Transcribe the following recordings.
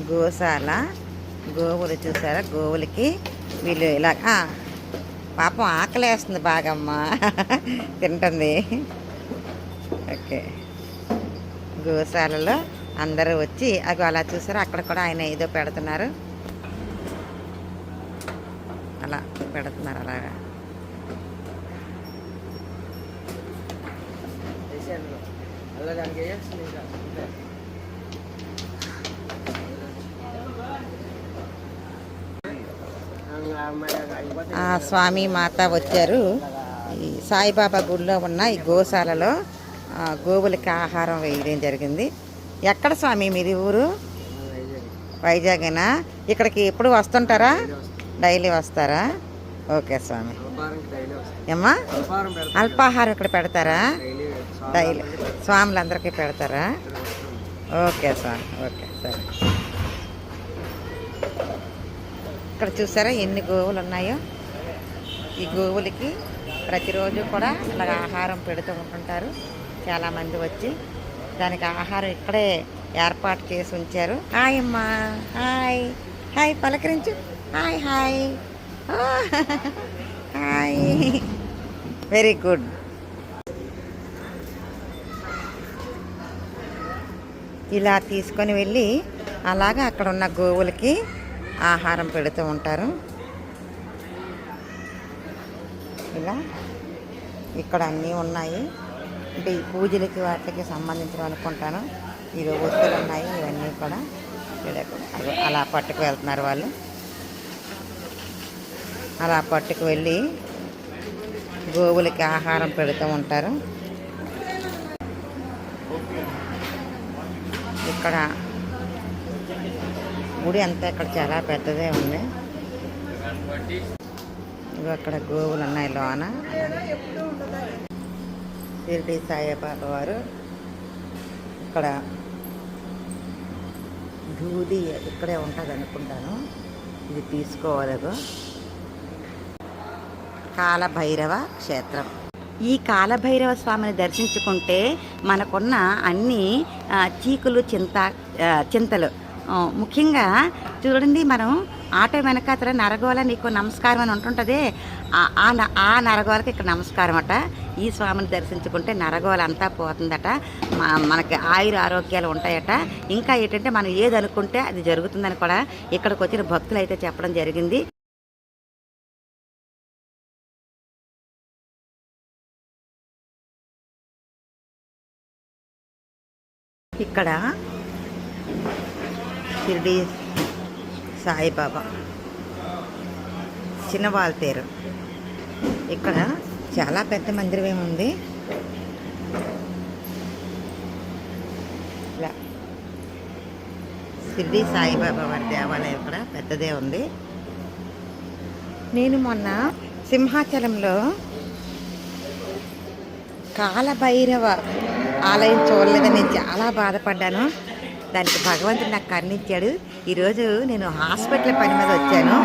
గోశాల గోవులు చూసారా? గోవులకి వీళ్ళు ఇలా ఆ, పాపం ఆకలేస్తుంది బాగమ్మా. తింటుంది. ఓకే. గోశాలలో అందరూ వచ్చి అగో అలా చూసారు? అక్కడ కూడా ఆయన ఏదో పెడుతున్నారు. అలా పెడుతున్నారు అలాగా. అలా దానికి వేయాల్సింది ఇంకా అంతే. ఆ, స్వామి మాత వచ్చారు. ఈ సాయిబాబా గుడిలో ఉన్న ఈ గోశాలలో గోవులకి ఆహారం వేయడం జరిగింది. ఎక్కడ స్వామి మీది ఊరు? వైజాగ్. వైజాగేనా? ఇక్కడికి ఎప్పుడు వస్తుంటారా? డైలీ వస్తారా? ఓకే స్వామి. ఏమ్మా? అల్పాహారం ఇక్కడ పెడతారా? డైలీ. స్వాములందరికీ పెడతారా? ఓకే స్వామి. ఓకే సరే. ఇక్కడ చూసారా ఎన్ని గోవులు ఉన్నాయో? ఈ గోవులకి ప్రతిరోజు కూడా ఇలాగ ఆహారం పెడుతూ ఉంటుంటారు. చాలామంది వచ్చి దానికి ఆహారం ఇక్కడే ఏర్పాటు చేసి ఉంచారు. హాయ్ అమ్మా. Hi. Hi పలకరించు. Hi hi. Hi. Very good. ఇలా తీసుకొని వెళ్ళి అలాగా అక్కడ ఉన్న గోవులకి ఆహారం పెడుతూ ఉంటారు. ఇలా ఇక్కడ అన్నీ ఉన్నాయి. అంటే ఈ పూజలకి వాటికి సంబంధించిన అనుకుంటాను. ఇవి వస్తువులు ఉన్నాయి. ఇవన్నీ కూడా ఇక్కడ అలా పట్టుకు వెళ్తున్నారు వాళ్ళు. అలా పట్టుకు వెళ్ళి గోవులకి ఆహారం పెడుతూ ఉంటారు. ఇక్కడ గుడి అంతా ఇక్కడ చాలా పెద్దదే ఉంది. ఇవి అక్కడ గోవులు ఉన్నాయి లోన. షిరిడి సాయిబాబా వారు ఇక్కడ దూది ఇక్కడే ఉంటుంది అనుకుంటాను. ఇది తీసుకోవాలి కాలభైరవ క్షేత్రం. ఈ కాలభైరవ స్వామిని దర్శించుకుంటే మనకున్న అన్ని చీకులు చింత చింతలు ముఖ్యంగా చూడండి మనం ఆటో వెనకాతల నరగోల నీకు నమస్కారం అని ఉంటుంటుంది. ఆ- న- ఆ నరగోలకి ఇక్కడ నమస్కారం అట. ఈ స్వామిని దర్శించుకుంటే నరగోల అంతా పోతుందట. మనకి ఆయుర ఆరోగ్యాలు ఉంటాయట. ఇంకా ఏంటంటే మనం ఏది అనుకుంటే అది జరుగుతుందని కూడా ఇక్కడికి వచ్చిన భక్తులు అయితే చెప్పడం జరిగింది. ఇక్కడ షిరిడి సాయిబాబా. చిన్నవాల్తేరు ఇక్కడ చాలా పెద్ద మందిరం ఉంది ఇలా. షిరిడి సాయిబాబా వారి దేవాలయం ఇక్కడ పెద్దదే ఉంది. నేను మొన్న సింహాచలంలో కాలభైరవ ఆలయం చూడలేదని నేను చాలా బాధపడ్డాను. దానికి భగవంతుడు నాకు కరుణించాడు. ఈరోజు నేను హాస్పిటల్ పని మీద వచ్చాను.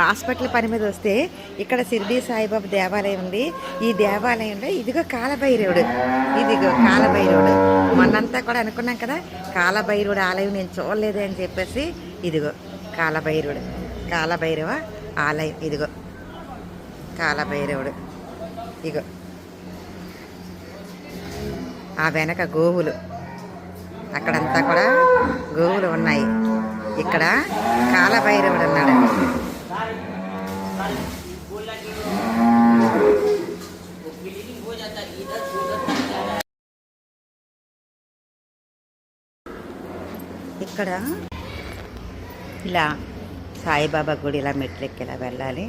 హాస్పిటల్ పని మీద వస్తే ఇక్కడ సిరిడి సాయిబాబా దేవాలయం ఉంది. ఈ దేవాలయంలో ఇదిగో కాలభైరవుడు. ఇదిగో కాలభైరవుడు. మొన్నంతా కూడా అనుకున్నాం కదా కాలభైరవుడు ఆలయం నేను చూడలేదు అని చెప్పేసి ఇదిగో కాలభైరవుడు. కాలభైరవ ఆలయం ఇదిగో కాలభైరవుడు. ఇగో ఆ వెనక గోవులు. అక్కడంతా కూడా గోవులు ఉన్నాయి. ఇక్కడ కాలభైరవుడు ఉన్నాడు. ఇక్కడ ఇలా సాయిబాబా గుడి ఇలా మెట్లెక్కి ఇలా వెళ్ళాలి.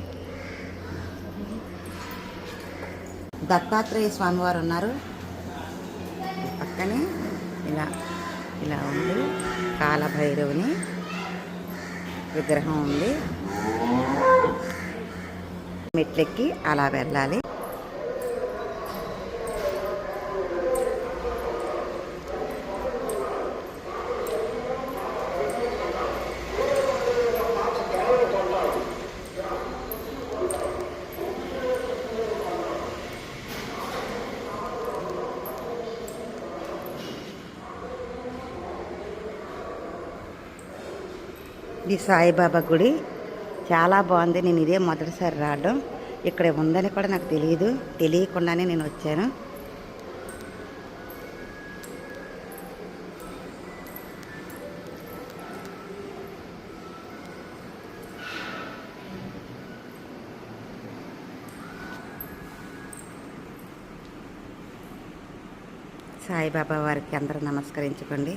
దత్తాత్రేయ స్వామివారు ఉన్నారు. పక్కనే ఇలా ఇలా ఉంది. కాలభైరవుని విగ్రహం ఉంది. మెట్లెక్కి అలా వెళ్ళాలి. ఇది సాయిబాబా గుడి చాలా బాగుంది. నేను ఇదే మొదటిసారి రావడం. ఇక్కడ ఉందని కూడా నాకు తెలియదు తెలియకుండానే నేను వచ్చాను. సాయిబాబా వారికి అందరూ నమస్కరించుకోండి.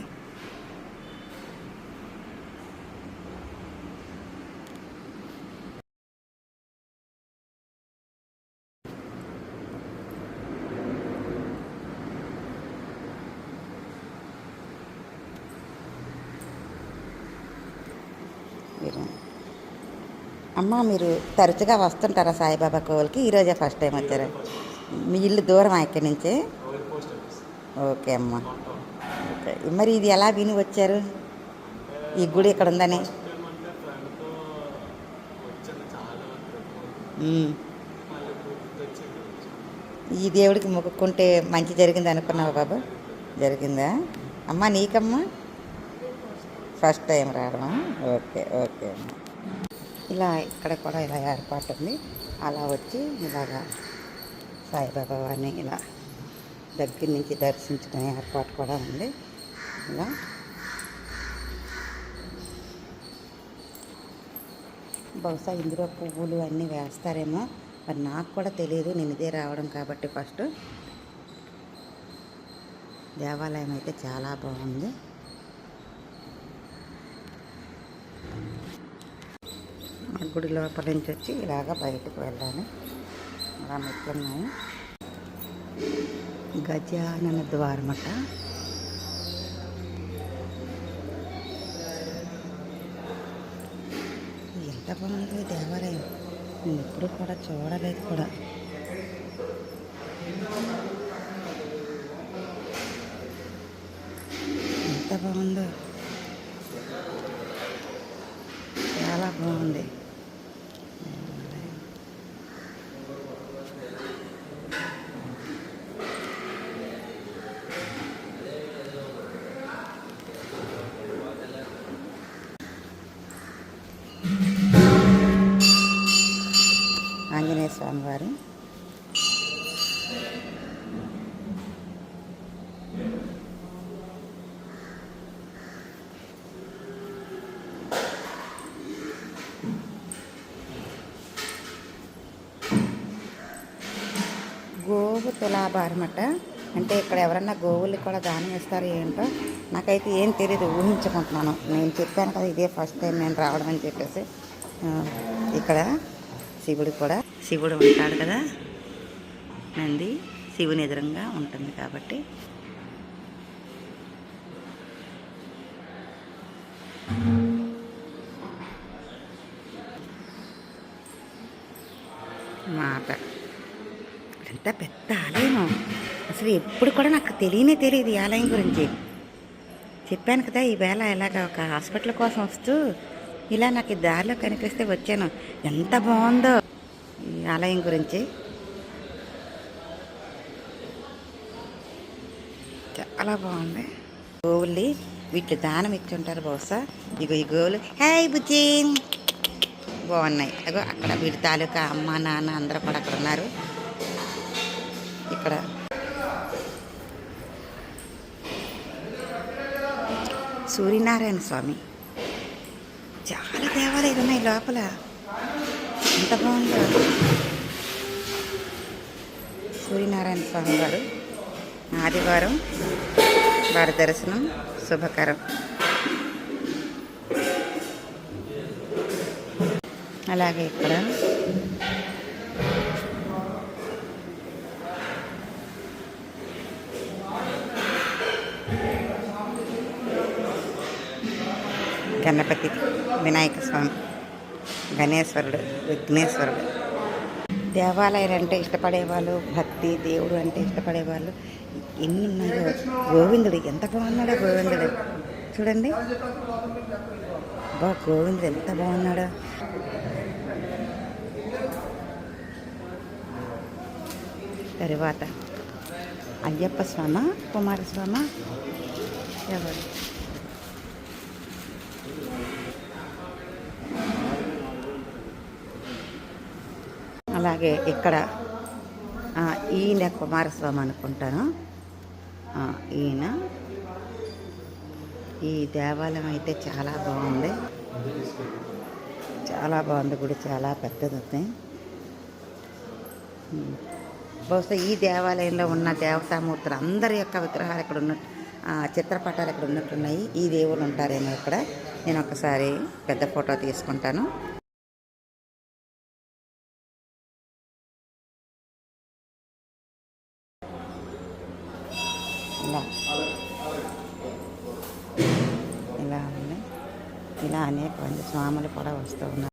మీరు. అమ్మ మీరు తరచుగా వస్తుంటారా సాయిబాబా కోవిల్కి? ఈరోజే ఫస్ట్ టైం వచ్చారా. మీ ఇల్లు దూరం ఇక్కడి నుంచి? ఓకే అమ్మ. ఓకే. మరి ఇది ఎలా విని వచ్చారు? ఈ గుడి ఇక్కడ ఉందని? ఈ దేవుడికి మొక్కుకుంటే మంచి జరిగింది అనుకున్నావా బాబు? జరిగిందా? అమ్మ నీకమ్మా? ఫస్ట్ టైం రావడమా ఓకే ఓకే. ఇలా ఇక్కడ కూడా ఇలా ఏర్పాటు ఉంది. అలా వచ్చి ఇలాగా సాయిబాబా వారిని ఇలా దగ్గర నుంచి దర్శించుకునే ఏర్పాటు కూడా ఉంది. ఇలా. బహుశా ఇందులో పువ్వులు అన్నీ వేస్తారేమో. మరి నాకు కూడా తెలియదు. నేను ఇదే రావడం కాబట్టి ఫస్ట్. దేవాలయం అయితే చాలా బాగుంది. గుడి లోపల నుంచి వచ్చి ఇలాగ బయటకు వెళ్ళాలి అలా మెట్లున్నాయి. గజానన ద్వారమట ఎంత బాగుందో దేవాలయం. నేను ఎప్పుడు కూడా చూడలేదు కూడా. ఎంత బాగుందో. చాలా బాగుంది. తులాభారమట అంటే ఇక్కడ ఎవరన్నా గోవులు కూడా దానం ఇస్తారు ఏంటో నాకైతే ఏం తెలియదు ఊహించుకుంటున్నాను. నేను చెప్పాను కదా ఇదే ఫస్ట్ టైం నేను రావడం అని చెప్పేసి. ఇక్కడ శివుడు కూడా శివుడు ఉంటాడు కదా. నంది శివుని ఎదురంగా ఉంటుంది కాబట్టి. మాట ఎంత పెద్ద ఆలయం అసలు ఎప్పుడు కూడా నాకు తెలియనే తెలియదు ఈ ఆలయం గురించి. చెప్పాను కదా ఈవేళ ఇలాగ ఒక హాస్పిటల్ కోసం వస్తూ ఇలా నాకు ఈ దారిలో కనిపిస్తే వచ్చాను. ఎంత బాగుందో ఈ ఆలయం గురించి. చాలా బాగుంది. గోవుల్ని వీటి దానం ఇచ్చి ఉంటారు బహుశా. ఇగో ఈ గోవులు హాయ్ బుజ్జి! బాగున్నాయి. అగో అక్కడ వీటి తాలూకా అమ్మ నాన్న అందరూ కూడా అక్కడ ఉన్నారు. ఇక్కడ సూర్యనారాయణ స్వామి. చాలా దేవాలయాలు ఉన్నాయి లోపల. ఎంత బాగుందో. సూర్యనారాయణ స్వామి వారు ఆదివారం వారి దర్శనం శుభకరం. అలాగే ఇక్కడ గణపతి వినాయక స్వామి. గణేశ్వరుడు విఘ్నేశ్వరుడు. దేవాలయాలు అంటే ఇష్టపడేవాళ్ళు భక్తి దేవుడు అంటే ఇష్టపడేవాళ్ళు. ఎన్ని ఉన్నాయో గోవిందుడు. ఎంత బాగున్నాడో గోవిందుడు. చూడండి. బా గోవిందుడు ఎంత బాగున్నాడో. తరువాత అయ్యప్ప స్వామ కుమారస్వామ? ఎవరు? అలాగే ఇక్కడ ఈయన కుమారస్వామి అనుకుంటాను. ఈయన. ఈ దేవాలయం అయితే చాలా బాగుంది. చాలా బాగుంది గుడి చాలా పెద్దది ఉంది బహుశా ఈ దేవాలయంలో ఉన్న దేవతామూర్తులు అందరి యొక్క విగ్రహాలు ఇక్కడ ఉన్న చిత్రపటాలు ఇక్కడ ఉన్నట్టున్నాయి. ఈ దేవుళ్ళు ఉంటారేమో ఇక్కడ. నేను ఒకసారి పెద్ద ఫోటో తీసుకుంటాను. స్వాములు కూడా వస్తూ ఉన్నారు.